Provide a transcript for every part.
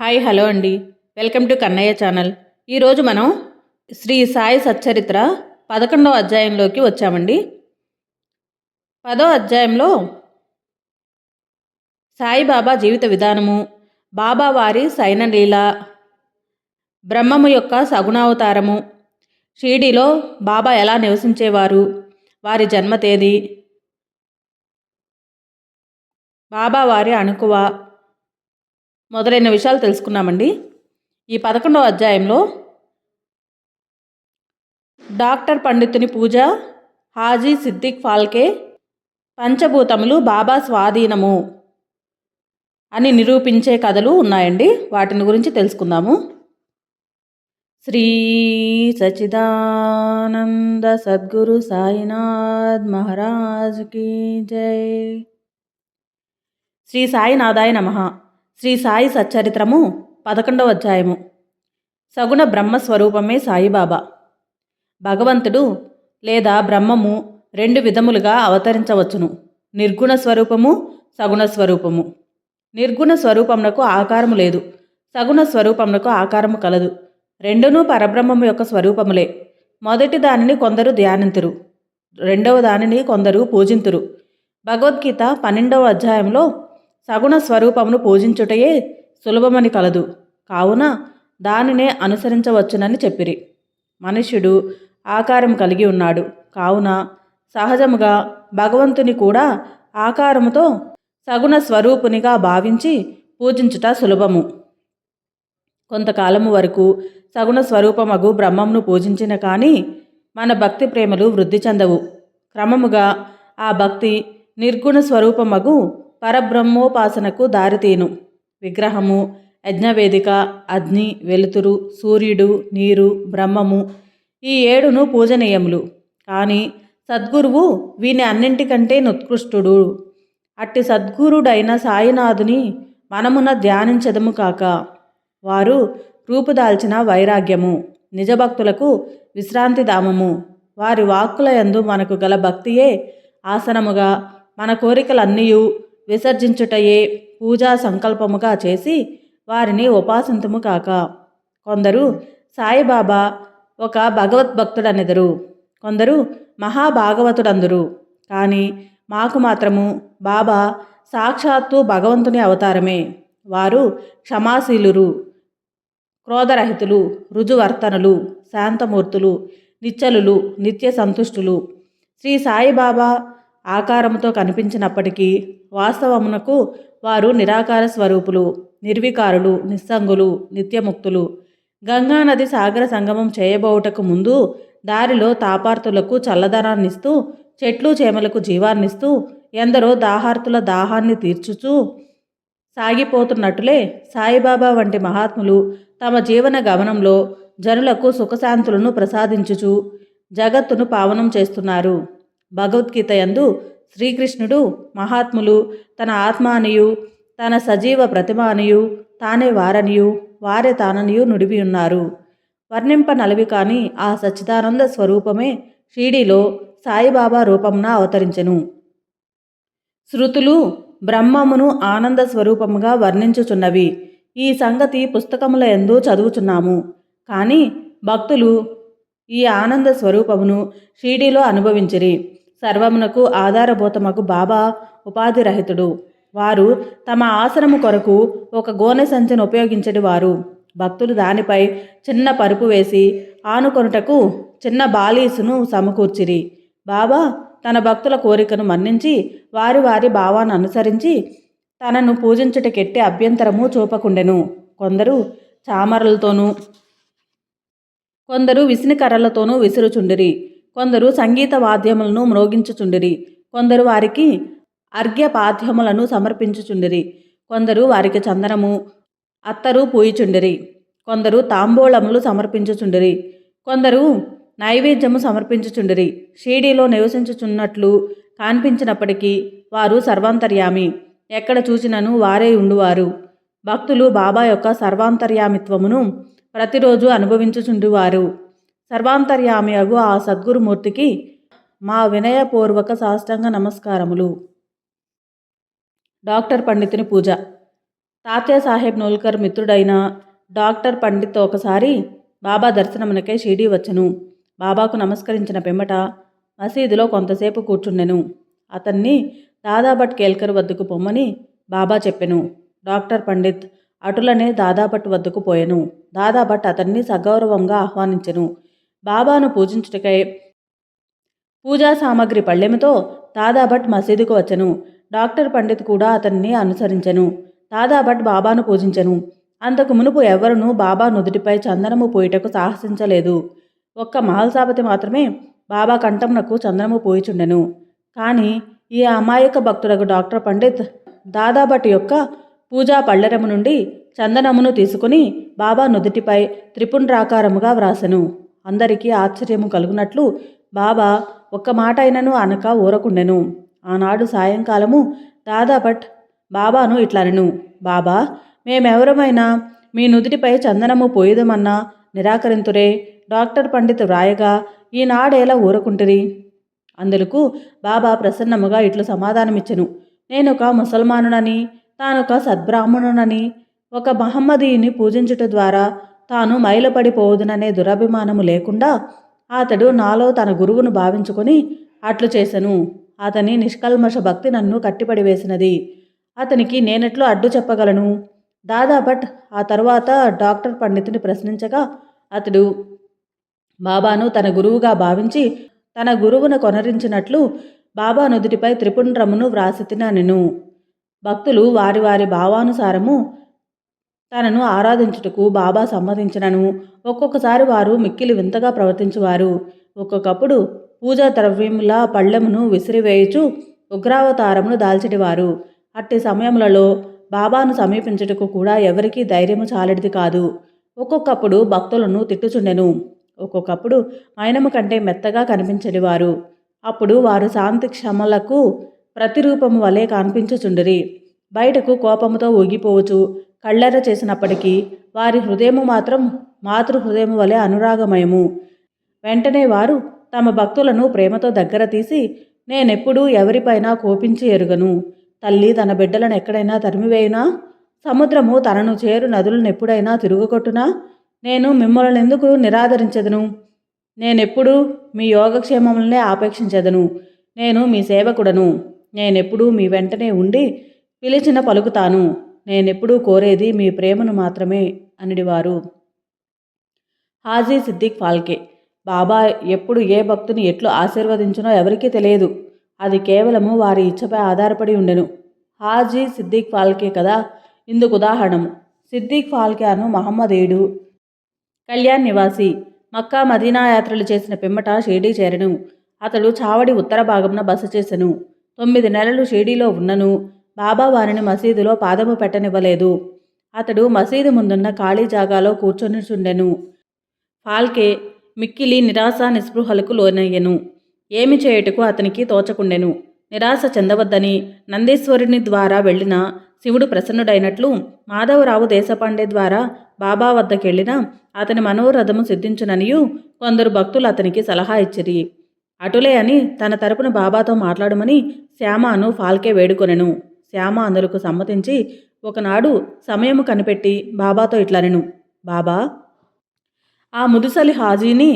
Hi hello అండి. Welcome to Kannayya channel. ఈరోజు మనం శ్రీ సాయి సచ్చరిత్ర పదకొండవ అధ్యాయంలోకి వచ్చామండి. పదో అధ్యాయంలో సాయిబాబా జీవిత విధానము బాబా వారి సైనలీల బ్రహ్మము యొక్క సగుణావతారము షీడీలో బాబా ఎలా నివసించేవారు వారి జన్మ తేదీ బాబా వారి అణుకువ మొదలైన విషయాలు తెలుసుకున్నామండి. ఈ పదకొండవ అధ్యాయంలో డాక్టర్ పండితుని పూజ హాజీ సిద్దిక్ ఫాల్కే పంచభూతములు బాబా స్వాధీనము అని నిరూపించే కథలు ఉన్నాయండి. వాటిని గురించి తెలుసుకుందాము. శ్రీ సచిదానంద సద్గురు సాయినాథ్ మహారాజ్ కీ జై. శ్రీ సాయినాథాయ నమ. శ్రీ సాయి సచ్చరిత్రము పదకొండవ అధ్యాయము. సగుణ బ్రహ్మస్వరూపమే సాయిబాబా. భగవంతుడు లేదా బ్రహ్మము రెండు విధములుగా అవతరించవచ్చును. నిర్గుణ స్వరూపము సగుణ స్వరూపము. నిర్గుణ స్వరూపమునకు ఆకారము లేదు. సగుణ స్వరూపమునకు ఆకారము కలదు. రెండునూ పరబ్రహ్మము యొక్క స్వరూపములే. మొదటి దానిని కొందరు ధ్యానింతురు. రెండవ దానిని కొందరు పూజింతురు. భగవద్గీత పన్నెండవ అధ్యాయంలో సగుణ స్వరూపమును పూజించుటయే సులభమని కలదు. కావున దానినే అనుసరించవచ్చునని చెప్పిరి. మనుష్యుడు ఆకారం కలిగి ఉన్నాడు. కావున సహజముగా భగవంతుని కూడా ఆకారముతో సగుణ స్వరూపునిగా భావించి పూజించుట సులభము. కొంతకాలము వరకు సగుణ స్వరూపమగు బ్రహ్మమును పూజించిన కానీ మన భక్తి ప్రేమలు వృద్ధి చెందవు. క్రమముగా ఆ భక్తి నిర్గుణ స్వరూపమగు పరబ్రహ్మోపాసనకు దారితీను విగ్రహము యజ్ఞవేదిక అగ్ని వెలుతురు సూర్యుడు నీరు బ్రహ్మము ఈ ఏడును పూజనీయములు. కానీ సద్గురువు వీని అన్నింటికంటే నుత్కృష్టుడు. అట్టి సద్గురుడైన సాయినాథుని మనమున ధ్యానించదము కాక వారు రూపుదాల్చిన వైరాగ్యము నిజభక్తులకు విశ్రాంతిధామము. వారి వాక్కుల యందు మనకు గల భక్తియే ఆసనముగా మన కోరికలన్నీయూ విసర్జించుటయే పూజా సంకల్పముగా చేసి వారిని ఉపాసంతము కాక. కొందరు సాయిబాబా ఒక భగవద్భక్తుడనెదరు. కొందరు మహాభాగవతుడందురు. కానీ మాకు మాత్రము బాబా సాక్షాత్తు భగవంతుని అవతారమే. వారు క్షమాశీలురు క్రోధరహితులు రుజువర్తనులు శాంతమూర్తులు నిచ్చలులు నిత్య సంతుష్టులు శ్రీ సాయిబాబా ఆకారముతో కనిపించినప్పటికీ వాస్తవమునకు వారు నిరాకార స్వరూపులు నిర్వికారులు నిస్సంగులు నిత్యముక్తులు. గంగానది సాగర సంగమం చేయబోవుటకు ముందు దారిలో తాపార్తులకు చల్లదనాన్నిస్తూ చెట్లు చేమలకు జీవాన్నిస్తూ ఎందరో దాహార్తుల దాహాన్ని తీర్చుచూ సాగిపోతున్నట్టులే సాయిబాబా వంటి మహాత్ములు తమ జీవన గమనంలో జనులకు సుఖశాంతులను ప్రసాదించుచు జగత్తును పావనం చేస్తున్నారు. భగవద్గీత యందు శ్రీకృష్ణుడు మహాత్ములు తన ఆత్మానియు తన సజీవ ప్రతిమానియు తానే వారనియు వారే తాననియు నుడివి ఉన్నారు. వర్ణింప నలవి కాని ఆ సచ్చిదానంద స్వరూపమే షీడీలో సాయిబాబా రూపమున అవతరించెను. శృతులు బ్రహ్మమును ఆనంద స్వరూపముగా వర్ణించుచున్నవి. ఈ సంగతి పుస్తకముల ఎందు చదువుచున్నాము. కానీ భక్తులు ఈ ఆనంద స్వరూపమును షీడీలో అనుభవించిరి. సర్వమునకు ఆధారభూతమకు బాబా ఉపాధిరహితుడు వారు తమ ఆసనము కొరకు ఒక గోనె సంచిని ఉపయోగించడి వారు. భక్తులు దానిపై చిన్న పరుపు వేసి ఆనుకొనుటకు చిన్న బాలీసును సమకూర్చిరి. బాబా తన భక్తుల కోరికను మన్నించి వారి వారి భావాన్ని అనుసరించి తనను పూజించుటకెట్టి అభ్యంతరము చూపకుండెను. కొందరు చామరలతోనూ కొందరు విసినికర్రలతోనూ విసురుచుండిరి. కొందరు సంగీత వాద్యములను మ్రోగించుచుండిరి. కొందరు వారికి అర్ఘ్యపాద్యములను సమర్పించుచుండిరి. కొందరు వారికి చందనము అత్తరు పూయిచుండిరి. కొందరు తాంబూలములు సమర్పించుచుండిరి. కొందరు నైవేద్యము సమర్పించుచుండిరి. షీడీలో నివసించుచున్నట్లు కనిపించినప్పటికీ వారు సర్వాంతర్యామి. ఎక్కడ చూచినను వారే ఉండువారు. భక్తులు బాబా యొక్క సర్వాంతర్యామిత్వమును ప్రతిరోజు అనుభవించుచుండువారు. సర్వాంతర్యామియగు ఆ సద్గురుమూర్తికి మా వినయపూర్వక సాష్టాంగ నమస్కారములు. డాక్టర్ పండితుని పూజ. తాత్యా సాహెబ్ నోల్కర్ మిత్రుడైన డాక్టర్ పండిత్ ఒకసారి బాబా దర్శనమునకై షిరిడీ వచ్చెను. బాబాకు నమస్కరించిన పిమ్మట మసీదులో కొంతసేపు కూర్చుండెను. అతన్ని దాదాభట్ కేల్కర్ వద్దకు పొమ్మని బాబా చెప్పెను. డాక్టర్ పండిత్ అటులనే దాదాభట్ వద్దకు పోయెను. దాదాభట్ అతన్ని సగౌరవంగా ఆహ్వానించెను. బాబాను పూజించుటకై పూజా సామాగ్రి పళ్ళెముతో దాదాభట్ మసీదుకు వచ్చెను. డాక్టర్ పండిత్ కూడా అతన్ని అనుసరించెను. దాదాభట్ బాబాను పూజించెను. అంతకు మునుపు ఎవరునూ బాబా నుదుటిపై చందనము పోయిటకు సాహసించలేదు. ఒక్క మహల్సాపతి మాత్రమే బాబా కంఠంనకు చందనము పోయిచుండెను. కానీ ఈ అమాయక భక్తులకు డాక్టర్ పండిత్ దాదాభట్ యొక్క పూజా పళ్ళెరము నుండి చందనమును తీసుకుని బాబా నుదుటిపై త్రిపుండ్రాకారముగా వ్రాసెను. అందరికీ ఆశ్చర్యము కలుగునట్లు బాబా ఒక్క మాట అయినను అనక ఊరకుండెను. ఆనాడు సాయంకాలము దాదాపట్ బాబాను ఇట్లనెను బాబా మేమెవరమైనా మీ నుదుటిపై చందనము పోయిదమన్నా నిరాకరింతురే డాక్టర్ పండిత్ వ్రాయగా ఈనాడేలా ఊరకుంటిరి? అందులకు బాబా ప్రసన్నముగా ఇట్లు సమాధానమిచ్చెను. నేనొక ముసల్మానునని తానొక సద్బ్రాహ్మణునని ఒక మహమ్మదీయుని పూజించుట ద్వారా తాను మైలపడిపోవుదుననే దురభిమానము లేకుండా అతడు నాలో తన గురువును భావించుకొని అట్లు చేసెను. అతని నిష్కల్మష భక్తి నన్ను కట్టిపడివేసినది అతనికి నేనెట్లు అడ్డు చెప్పగలను. దాదాభట్ ఆ తర్వాత డాక్టర్ పండితుని ప్రశ్నించగా అతడు బాబాను తన గురువుగా భావించి తన గురువును కొనరించినట్లు బాబా నుదుటిపై త్రిపుండ్రమును వ్రాసి నేను భక్తులు వారి వారి భావానుసారము తనను ఆరాధించుటకు బాబా సమ్మతించినను. ఒక్కొక్కసారి వారు మిక్కిలి వింతగా ప్రవర్తించేవారు. ఒక్కొక్కప్పుడు పూజా ద్రవ్యముల పళ్ళెమును విసిరివేయుచు ఉగ్రావతారమును దాల్చడివారు అట్టి సమయములలో బాబాను సమీపించుటకు కూడా ఎవరికీ ధైర్యము చాలడిది కాదు. ఒక్కొక్కప్పుడు భక్తులను తిట్టుచుండెను. ఒక్కొక్కప్పుడు మైనము కంటే మెత్తగా కనిపించడివారు. అప్పుడు వారు శాంతి క్షమలకు ప్రతిరూపము వలె కనిపించుచుండిరి. బయటకు కోపముతో ఊగిపోవచ్చు. కళ్ళెర్ర చేసినప్పటికీ వారి హృదయము మాత్రం మాతృ హృదయము వలె అనురాగమయము. వెంటనే వారు తమ భక్తులను ప్రేమతో దగ్గర తీసి నేనెప్పుడూ ఎవరిపైనా కోపించి ఎరుగను. తల్లి తన బిడ్డలను ఎక్కడైనా తరిమివేయునా? సముద్రము తనను చేరు నదులను ఎప్పుడైనా తిరుగుకొట్టునా నేను మిమ్మల్ని ఎందుకు నిరాదరించదను? నేనెప్పుడూ మీ యోగక్షేమములనే ఆపేక్షించదను. నేను మీ సేవకుడను. నేనెప్పుడూ మీ వెంటనే ఉండి పిలిచిన పలుకుతాను. నేనెప్పుడూ కోరేది మీ ప్రేమను మాత్రమే అనిడివారు. హాజీ సిద్దిక్ ఫాల్కే. బాబా ఎప్పుడు ఏ భక్తుని ఎట్లు ఆశీర్వదించినో ఎవరికీ తెలియదు. అది కేవలము వారి ఇచ్చపై ఆధారపడి ఉండెను. హాజీ సిద్దిక్ ఫాల్కే కదా? ఇందుకు ఉదాహరణము. సిద్దిక్ ఫాల్కే అను మహమ్మదేయుడు. కళ్యాణ్ నివాసి. మక్కా మదీనా యాత్రలు చేసిన పిమ్మట షిర్డీ చేరను. అతడు చావడి ఉత్తర భాగంన బస చేసెను. తొమ్మిది నెలలు షిరిడీలో ఉన్నను. బాబా వారిని మసీదులో పాదము పెట్టనివ్వలేదు. అతడు మసీదు ముందున్న ఖాళీ జాగాలో కూర్చొనిచుండెను. ఫాల్కే మిక్కిలి నిరాశ నిస్పృహలకు లోనయ్యెను. ఏమి చేయుటకు అతనికి తోచకుండెను. నిరాశ చెందవద్దని నందీశ్వరుని ద్వారా వెళ్ళిన శివుడు ప్రసన్నుడైనట్లు మాధవరావు దేశపాండే ద్వారా బాబా వద్దకెళ్ళిన అతని మనోరథము సిద్ధించుననియు కొందరు భక్తులు అతనికి సలహా ఇచ్చిరి. అటులే అని తన తరపున బాబాతో మాట్లాడమని శ్యామను ఫాల్కే వేడుకొనెను. శ్యామ అందులకు సమ్మతించి ఒకనాడు సమయము కనిపెట్టి బాబాతో ఇట్లనెను. బాబా ఆ ముదుసలి హాజీని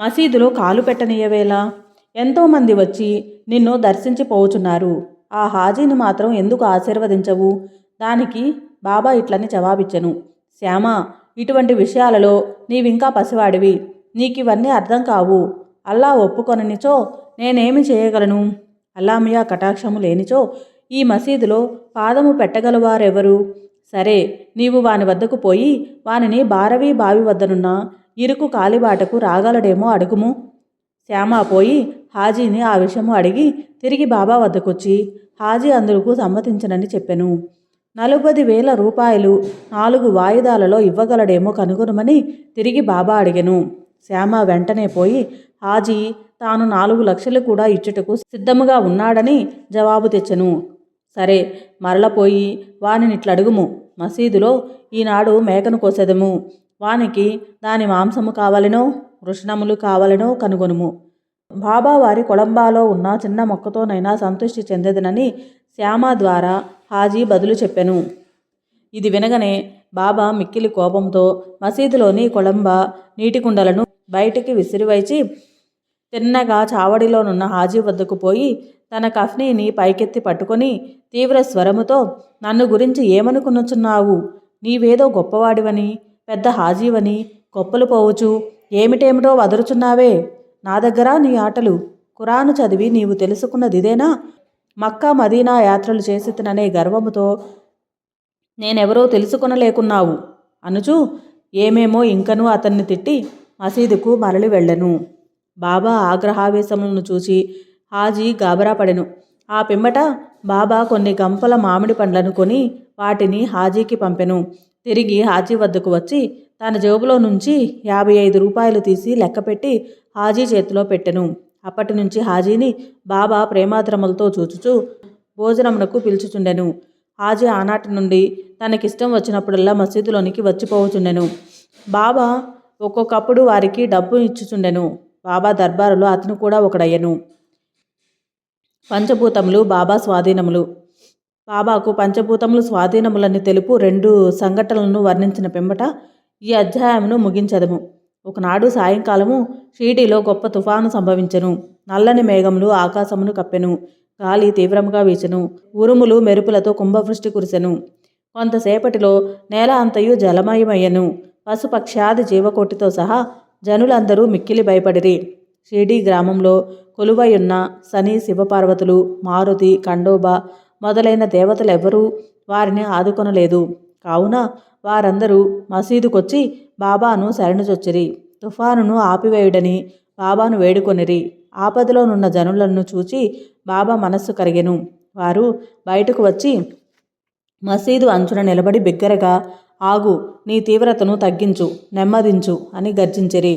మసీదులో కాలు పెట్టనీయవేలా ఎంతోమంది వచ్చి నిన్ను దర్శించిపోవుచున్నారు ఆ హాజీని మాత్రం ఎందుకు ఆశీర్వదించవు? దానికి బాబా ఇట్లని జవాబిచ్చను. శ్యామ ఇటువంటి విషయాలలో నీవింకా పసివాడివి. నీకివన్నీ అర్థం కావు. అల్లా ఒప్పుకొననిచో నేనేమి చేయగలను? అల్లామియా కటాక్షము లేనిచో ఈ మసీదులో పాదము పెట్టగలవారెవరు? సరే నీవు వాని వద్దకు పోయి వానిని బారవి బావి వద్దనున్న ఇరుకు కాలిబాటకు రాగలడేమో అడుగుము. శ్యామ పోయి హాజీని ఆ విషయము అడిగి తిరిగి బాబా వద్దకొచ్చి హాజీ అందుకు సమ్మతించనని చెప్పెను. నలుబది వేల రూపాయలు నాలుగు వాయిదాలలో ఇవ్వగలడేమో కనుగొనమని తిరిగి బాబా అడిగెను. శ్యామ వెంటనే పోయి హాజీ తాను నాలుగు లక్షలు కూడా ఇచ్చుటకు సిద్ధముగా ఉన్నాడని జవాబు తెచ్చను. సరే మరలపోయి వానినిట్లడుగుము. మసీదులో ఈనాడు మేకను కోసెదము. వానికి దాని మాంసము కావలెనో వృషణములు కావలెనో కనుగొనుము. బాబా వారి కొలంబాలో ఉన్న చిన్న మొక్కతోనైనా సంతృష్టి చెందదనని శ్యామ ద్వారా హాజీ బదులు చెప్పెను. ఇది వినగనే బాబా మిక్కిలి కోపంతో మసీదులోని కొలంబ నీటి కుండలను బయటికి విసిరివైచి తిన్నగా చావడిలోనున్న హాజీ వద్దకు పోయి తన కఫ్నీని పైకెత్తి పట్టుకొని తీవ్ర స్వరముతో నన్ను గురించి ఏమనుకునుచున్నావు నీవేదో గొప్పవాడివని పెద్ద హాజీవని గొప్పలు పోవచ్చు ఏమిటేమిటో వదురుచున్నావే? నా దగ్గర నీ ఆటలు. కురాను చదివి నీవు తెలుసుకున్నదిదేనా? మక్కా మదీనా యాత్రలు చేసి తిననే గర్వముతో నేనెవరో తెలుసుకొనలేకున్నావు. అనుచు ఏమేమో ఇంకనూ అతన్ని తిట్టి మసీదుకు మరలి వెళ్ళను బాబా ఆగ్రహావేశములను చూచి హాజీ గాబరాపడెను. ఆ పిమ్మట బాబా కొన్ని గంపల మామిడి పండ్లను కొని వాటిని హాజీకి పంపెను. తిరిగి హాజీ వద్దకు వచ్చి తన జేబులో నుంచి యాభై ఐదు రూపాయలు తీసి లెక్కపెట్టి హాజీ చేతిలో పెట్టెను. అప్పటి నుంచి హాజీని బాబా ప్రేమాద్రములతో చూచుచూ భోజనమునకు పిలుచుచుండెను. హాజీ ఆనాటి నుండి తనకిష్టం వచ్చినప్పుడల్లా మసీదులోనికి వచ్చిపోవచుండెను. బాబా ఒక్కొక్కప్పుడు వారికి డబ్బు ఇచ్చుచుండెను. బాబా దర్బారులో అతను కూడా ఒకడయ్యను. పంచభూతములు బాబా స్వాధీనములు. బాబాకు పంచభూతములు స్వాధీనములని తెలుపు రెండు సంఘటనలను వర్ణించిన పిమ్మట ఈ అధ్యాయమును ముగించదము. ఒకనాడు సాయంకాలము షీటిలో గొప్ప తుఫాను సంభవించెను. నల్లని మేఘములు ఆకాశమును కప్పెను. గాలి తీవ్రముగా వీచెను. ఉరుములు మెరుపులతో కుంభవృష్టి కురిసెను. కొంతసేపటిలో నేల అంతయు జలమయమయ్యను. పశుపక్ష్యాది జీవకోటితో సహా జనులందరూ మిక్కిలి భయపడిరి. షిర్డీ గ్రామంలో కొలువయున్న శని శివపార్వతులు మారుతి ఖండోబా మొదలైన దేవతలెవ్వరూ వారిని ఆదుకొనలేదు. కావున వారందరూ మసీదుకొచ్చి బాబాను శరణుచొచ్చిరి. తుఫానును ఆపివేయుడని బాబాను వేడుకొనిరి. ఆపదలోనున్న జనులను చూచి బాబా మనస్సు కరిగెను. వారు బయటకు వచ్చి మసీదు అంచున నిలబడి బిగ్గరగా ఆగు నీ తీవ్రతను తగ్గించు నెమ్మదించు అని గర్జించిరి.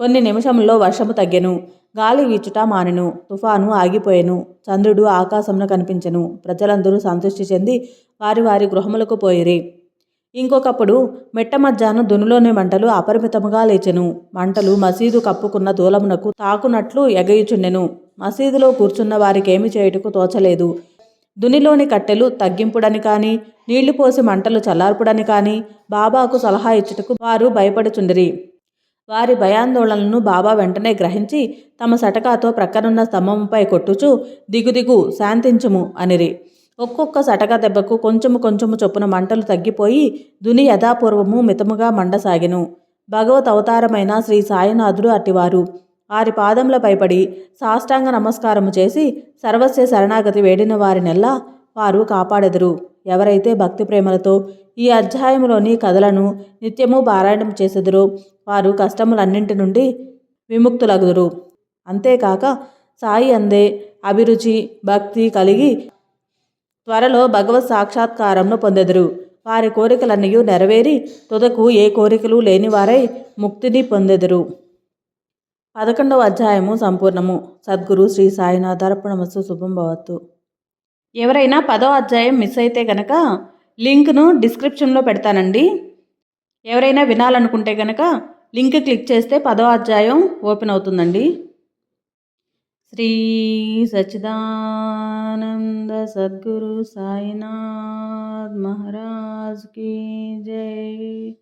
కొన్ని నిమిషంలో వర్షము తగ్గెను గాలి వీచుట మానెను తుఫాను ఆగిపోయెను చంద్రుడు ఆకాశమున కనిపించెను ప్రజలందరూ సంతృష్టి చెంది వారి వారి గృహములకు పోయిరి. ఇంకొకప్పుడు మెట్ట మధ్యాహ్నం దునులోని మంటలు అపరిమితముగా లేచెను మంటలు మసీదు కప్పుకున్న దూలమునకు తాకునట్లు ఎగయుచుండెను. మసీదులో కూర్చున్న వారికేమి చేయుటకు తోచలేదు దునిలోని కట్టెలు తగ్గింపుడని కానీ నీళ్ళు పోసి మంటలు చల్లార్పుడని కానీ బాబాకు సలహా ఇచ్చుటకు వారు భయపడుచుండిరి. వారి భయాందోళనలను బాబా వెంటనే గ్రహించి తమ సటకాతో ప్రక్కనున్న స్తంభంపై కొట్టుచు దిగుదిగు శాంతించుము అనిరి. ఒక్కొక్క సటక దెబ్బకు కొంచెము కొంచెము చొప్పున మంటలు తగ్గిపోయి దుని యథాపూర్వము మితముగా మండసాగెను. భగవత్ అవతారమైన శ్రీ సాయినాథుడు అట్టివారు. వారి పాదముల పైపడి సాష్టాంగ నమస్కారము చేసి సర్వస్య శరణాగతి వేడిన వారినెల్లా వారు కాపాడెదరు. ఎవరైతే భక్తి ప్రేమలతో ఈ అధ్యాయంలోని కథలను నిత్యము పారాయణం చేసెదరో వారు కష్టములన్నింటి నుండి విముక్తులగుదురు. అంతేకాక సాయి అందే అభిరుచి భక్తి కలిగి త్వరలో భగవత్ సాక్షాత్కారంను పొందెదరు. వారి కోరికలన్నీ నెరవేరి తుదకు ఏ కోరికలు లేనివారై ముక్తిని పొందెదరు. పదకొండవ అధ్యాయము సంపూర్ణము. సద్గురు శ్రీ సాయినాథార్పణమస్తు శుభం భవత్తు. ఎవరైనా పదో అధ్యాయం మిస్ అయితే గనక లింక్ను డిస్క్రిప్షన్లో పెడతానండి. ఎవరైనా వినాలనుకుంటే గనక లింక్ క్లిక్ చేస్తే పదో అధ్యాయం ఓపెన్ అవుతుందండి. శ్రీ సచిదానంద సద్గురు సాయినాథ్ మహారాజ్ కీ జై.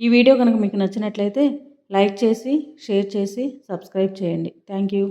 ఈ వీడియో కనుక మీకు నచ్చినట్లయితే లైక్ చేసి షేర్ చేసి సబ్స్క్రైబ్ చేయండి. Thank you.